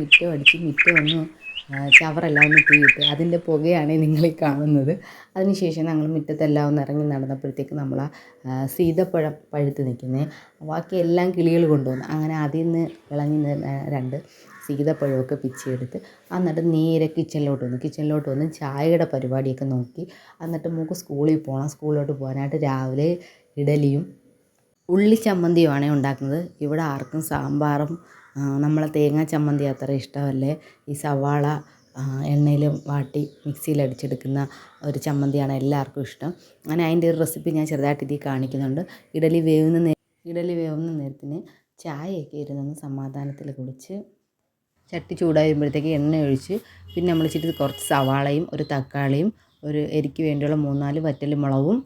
മുറ്റം അടിച്ച് മുറ്റം ഒന്ന് ചവറെല്ലാം ഒന്ന് തീയിട്ട് അതിന്റെ പുകയാണ് നിങ്ങൾ കാണുന്നത്. അതിനുശേഷം ഞങ്ങൾ മുറ്റത്തെല്ലാം ഒന്ന് ഇറങ്ങി നടന്നപ്പോഴത്തേക്ക് നമ്മൾ സീതപ്പഴം പഴുത്ത് നിൽക്കുന്നത് ബാക്കി എല്ലാം കിളികൾ കൊണ്ടുവന്നു. അങ്ങനെ അതിൽ നിന്ന് ഇളങ്ങി രണ്ട് സീതപ്പഴമൊക്കെ പിച്ചെടുത്ത് എന്നിട്ട് നേരെ കിച്ചണിലോട്ട് വന്നു. കിച്ചണിലോട്ട് വന്ന് ചായയുടെ പരിപാടിയൊക്കെ നോക്കി. എന്നിട്ട് നമുക്ക് സ്കൂളിൽ പോകണം. സ്കൂളിലോട്ട് പോകാനായിട്ട് രാവിലെ ഇഡലിയും ഉള്ളി ചമ്മന്തിയുമാണ് ഉണ്ടാക്കുന്നത്. ഇവിടെ ആർക്കും സാമ്പാറും നമ്മളെ തേങ്ങാ ചമ്മന്തി അത്ര ഇഷ്ടമല്ലേ? ഈ സവാള എണ്ണയിൽ വാട്ടി മിക്സിയിൽ അടിച്ചെടുക്കുന്ന ഒരു ചമ്മന്തിയാണ് എല്ലാവർക്കും ഇഷ്ടം. അങ്ങനെ അതിന്റെ ഒരു റെസിപ്പി ഞാൻ ചെറുതായിട്ട് ഇതിൽ കാണിക്കുന്നുണ്ട്. ഇഡലി വേവുന്ന നേരം ഇഡലി വേവുന്ന നേരത്തിന് ചായയൊക്കെ ഇരുന്നൊന്ന് സമാധാനത്തിൽ കുടിച്ച് ചട്ടി ചൂടായി വരുമ്പോഴത്തേക്ക് എണ്ണ ഒഴിച്ച് പിന്നെ നമ്മൾ ചിട്ടി കുറച്ച് സവാളയും ഒരു തക്കാളിയും ഒരു എരിക്ക് വേണ്ടിയുള്ള മൂന്നാൽ വറ്റൽ മുളകും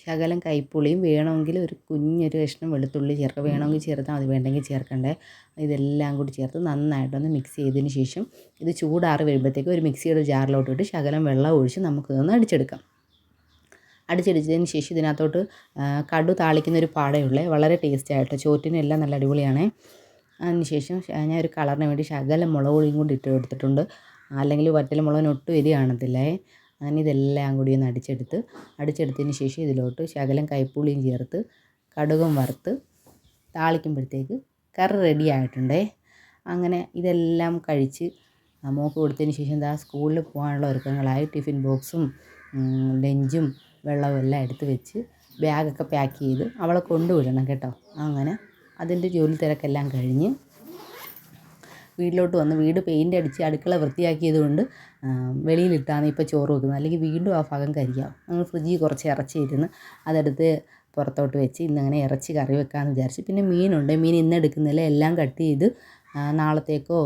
ശകലം കൈപ്പുളിയും വേണമെങ്കിൽ ഒരു കുഞ്ഞൊരു കഷ്ണം വെളുത്തുള്ളി ചേർക്കുക. വേണമെങ്കിൽ ചേർത്താൽ മതി വേണ്ടെങ്കിൽ ചേർക്കണ്ടേ. ഇതെല്ലാം കൂടി ചേർത്ത് നന്നായിട്ടൊന്ന് മിക്സ് ചെയ്തതിന് ശേഷം ഇത് ചൂടാറി വരുമ്പോഴത്തേക്ക് ഒരു മിക്സിയുടെ ജാറിലോട്ട് ഇട്ട് ശകലം വെള്ളം ഒഴിച്ച് നമുക്കിതൊന്ന് അടിച്ചെടുക്കാം. അടിച്ചെടുത്തതിന് ശേഷം ഇതിനകത്തോട്ട് കടു താളിക്കുന്ന ഒരു പാടയുള്ളേ വളരെ ടേസ്റ്റി ആയിട്ട് ചോറ്റിനെല്ലാം നല്ല അടിപൊളിയാണ്. അതിന് ശേഷം ഞാൻ ഒരു കളറിന് വേണ്ടി ശകലം മുളക് പൊടിയും കൂടി ഇട്ട് കൊടുത്തിട്ടുണ്ട്. അല്ലെങ്കിൽ വറ്റൽ മുളകിന് ഒട്ടും എരി കാണത്തില്ലേ? അങ്ങനെ ഇതെല്ലാം കൂടി ഒന്ന് അടിച്ചെടുത്ത് അടിച്ചെടുത്തതിന് ശേഷം ഇതിലോട്ട് ശകലം കൈപ്പുളിയും ചേർത്ത് കടുകും വറുത്ത് താളിക്കുമ്പോഴത്തേക്ക് കറി റെഡി ആയിട്ടുണ്ടേ. അങ്ങനെ ഇതെല്ലാം കഴിച്ച് മോക്ക് കൊടുത്തതിന് ശേഷം എന്താ സ്കൂളിൽ പോകാനുള്ള ഒരുക്കങ്ങളായി. ടിഫിൻ ബോക്സും ലഞ്ചും വെള്ളവും എല്ലാം എടുത്ത് വെച്ച് ബാഗൊക്കെ പാക്ക് ചെയ്ത് അവളെ കൊണ്ടുവിടണം കേട്ടോ. അങ്ങനെ അതിന്റെ ജോലി തിരക്കെല്ലാം കഴിഞ്ഞ് വീട്ടിലോട്ട് വന്ന് വീട് പെയിന്റ് അടിച്ച് അടുക്കള വൃത്തിയാക്കിയത് കൊണ്ട് വെളിയിലിട്ടാണ് ഇപ്പോൾ ചോറ് വെക്കുന്നത്. അല്ലെങ്കിൽ വീണ്ടും ആ ഭാഗം കരിയാം ഞങ്ങൾ ഫ്രിഡ്ജിൽ കുറച്ച് ഇറച്ചി ഇരുന്ന് അതെടുത്ത് പുറത്തോട്ട് വെച്ച് ഇന്നങ്ങനെ ഇറച്ചി കറി വെക്കാമെന്ന് വിചാരിച്ച്. പിന്നെ മീനുണ്ട്. മീൻ ഇന്ന് എടുക്കുന്നില്ല. എല്ലാം കട്ട് ചെയ്ത് നാളത്തേക്കോ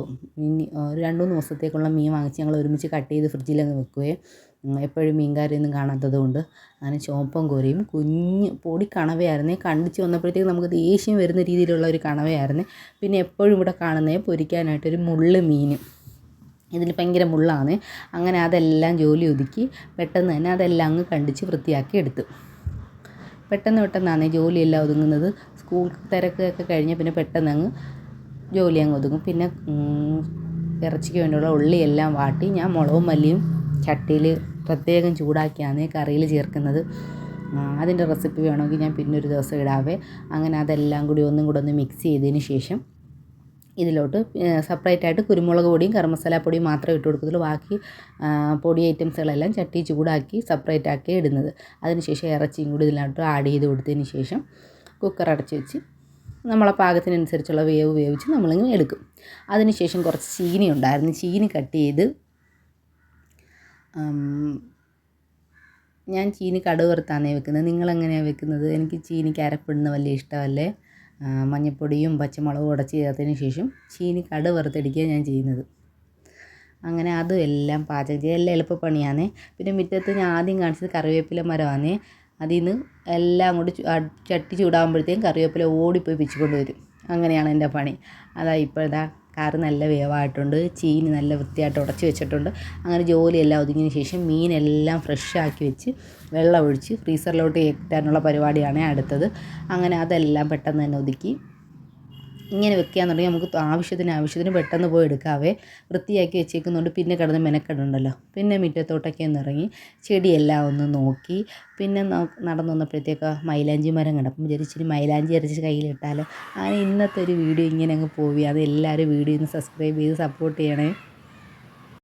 ഇനി ഒരു രണ്ട് മൂന്ന് ദിവസത്തേക്കുള്ള മീൻ വാങ്ങിച്ച് ഞങ്ങൾ ഒരുമിച്ച് കട്ട് ചെയ്ത് ഫ്രിഡ്ജിലങ്ങ് വെക്കുകയും എപ്പോഴും മീൻകാരെയൊന്നും കാണാത്തത് കൊണ്ട്. അങ്ങനെ ചോപ്പം കോരയും. കുഞ്ഞ് പൊടി കണവയായിരുന്നേ. കണ്ടിച്ച് വന്നപ്പോഴത്തേക്ക് നമുക്ക് ദേഷ്യം വരുന്ന രീതിയിലുള്ള ഒരു കണവയായിരുന്നേ. പിന്നെ എപ്പോഴും ഇവിടെ കാണുന്നേ പൊരിക്കാനായിട്ടൊരു മുള്ള് മീൻ ഇതിൽ ഭയങ്കര മുള്ളാണ് അങ്ങനെ അതെല്ലാം ജോലി ഒതുക്കി പെട്ടെന്ന് തന്നെ അതെല്ലാം അങ്ങ് കണ്ടിച്ച് വൃത്തിയാക്കി എടുത്തു. പെട്ടെന്ന് പെട്ടെന്നാണ് ജോലിയെല്ലാം ഒതുങ്ങുന്നത്. സ്കൂൾ തിരക്കൊക്കെ കഴിഞ്ഞ് പിന്നെ പെട്ടെന്ന് അങ്ങ് ജോലി അങ്ങ് ഒതുങ്ങും. പിന്നെ ഇറച്ചിക്ക് വേണ്ടിയുള്ള ഉള്ളിയെല്ലാം വാട്ടി ഞാൻ മുളകും മല്ലിയും ചട്ടിയിൽ പ്രത്യേകം ചൂടാക്കിയാണ് കറിയിൽ ചേർക്കുന്നത്. അതിന്റെ റെസിപ്പി വേണമെങ്കിൽ ഞാൻ പിന്നെ ഒരു ദിവസം ഇടാവേ. അങ്ങനെ അതെല്ലാം കൂടി ഒന്നും കൂടെ ഒന്ന് മിക്സ് ചെയ്തതിന് ശേഷം ഇതിലോട്ട് സെപ്പറേറ്റ് ആയിട്ട് കുരുമുളക് പൊടിയും ഗരം മസാല പൊടിയും മാത്രമേ ഇട്ട് കൊടുക്കത്തുള്ളൂ. ബാക്കി പൊടി ഐറ്റംസുകളെല്ലാം ചട്ടി ചൂടാക്കി സെപ്പറേറ്റ് ആക്കി ഇടുന്നത്. അതിനുശേഷം ഇറച്ചിയും കൂടി ഇതിലോട്ട് ആഡ് ചെയ്ത് കൊടുത്തതിന് ശേഷം കുക്കർ അടച്ച് വെച്ച് നമ്മളെ പാകത്തിനനുസരിച്ചുള്ള വേവ് വേവിച്ച് നമ്മളിങ്ങനെ എടുക്കും. അതിനുശേഷം കുറച്ച് ചീനി ഉണ്ടായിരുന്നു ചീനി കട്ട് ചെയ്ത് ഞാൻ ചീനി കടുക് വറുത്താണ് വെക്കുന്നത്. നിങ്ങളെങ്ങനെയാണ് വെക്കുന്നത്? എനിക്ക് ചീനിക്ക് കരപ്പിടുന്ന വലിയ ഇഷ്ടമല്ലേ? മഞ്ഞൾപ്പൊടിയും പച്ചമുളകും ഉടച്ച് ചേർത്തതിന് ശേഷം ചീനി കടുക് വറുത്തടിക്കുക ഞാൻ ചെയ്യുന്നത്. അങ്ങനെ അതും എല്ലാം പാചകം ചെയ്യുക എല്ലാം എളുപ്പപ്പണിയാണേ. പിന്നെ മുറ്റത്ത് ഞാൻ ആദ്യം കാണിച്ചത് കറിവേപ്പില മരമാണേ. അതിൽ നിന്ന് എല്ലാം കൂടി ചട്ടി ചൂടാകുമ്പോഴത്തേക്കും കറിവേപ്പില ഓടിപ്പോയി പിച്ചുകൊണ്ട് വരും. അങ്ങനെയാണ് എന്റെ പണി. അതാ ഇപ്പോഴതാ കറി നല്ല വേവായിട്ടുണ്ട് ചീനി നല്ല വൃത്തിയായിട്ട് ഉടച്ച് വെച്ചിട്ടുണ്ട്. അങ്ങനെ ജോലിയെല്ലാം ഒതുങ്ങിയതിന് ശേഷം മീനെല്ലാം ഫ്രഷ് ആക്കി വെച്ച് വെള്ളം ഒഴിച്ച് ഫ്രീസറിലോട്ട് കയറ്റാനുള്ള പരിപാടിയാണ് അടുത്തത്. അങ്ങനെ അതെല്ലാം പെട്ടെന്ന് തന്നെ ഒതുക്കി. ഇങ്ങനെ വെക്കുകയെന്നുണ്ടെങ്കിൽ നമുക്ക് ആവശ്യത്തിന് ആവശ്യത്തിന് പെട്ടെന്ന് പോയി എടുക്കാവേ. വൃത്തിയാക്കി വെച്ചേക്കുന്നതുകൊണ്ട് പിന്നെ കിടന്ന് മെനക്കെടുണ്ടല്ലോ. പിന്നെ മുറ്റത്തോട്ടൊക്കെ ഒന്ന് ഇറങ്ങി ചെടിയെല്ലാം ഒന്ന് നോക്കി. പിന്നെ നടന്നു വന്നപ്പോഴത്തേക്ക് മൈലാഞ്ചി മരം കണ്ടപ്പം വിചാരിച്ചിരി മൈലാഞ്ചി അരച്ച് കയ്യിലിട്ടാലോ. അങ്ങനെ ഇന്നത്തെ ഒരു വീഡിയോ ഇങ്ങനെ അങ്ങ് പോവുക അത് എല്ലാവരും വീഡിയോ ഒന്ന് സബ്സ്ക്രൈബ് ചെയ്ത് സപ്പോർട്ട് ചെയ്യണേ.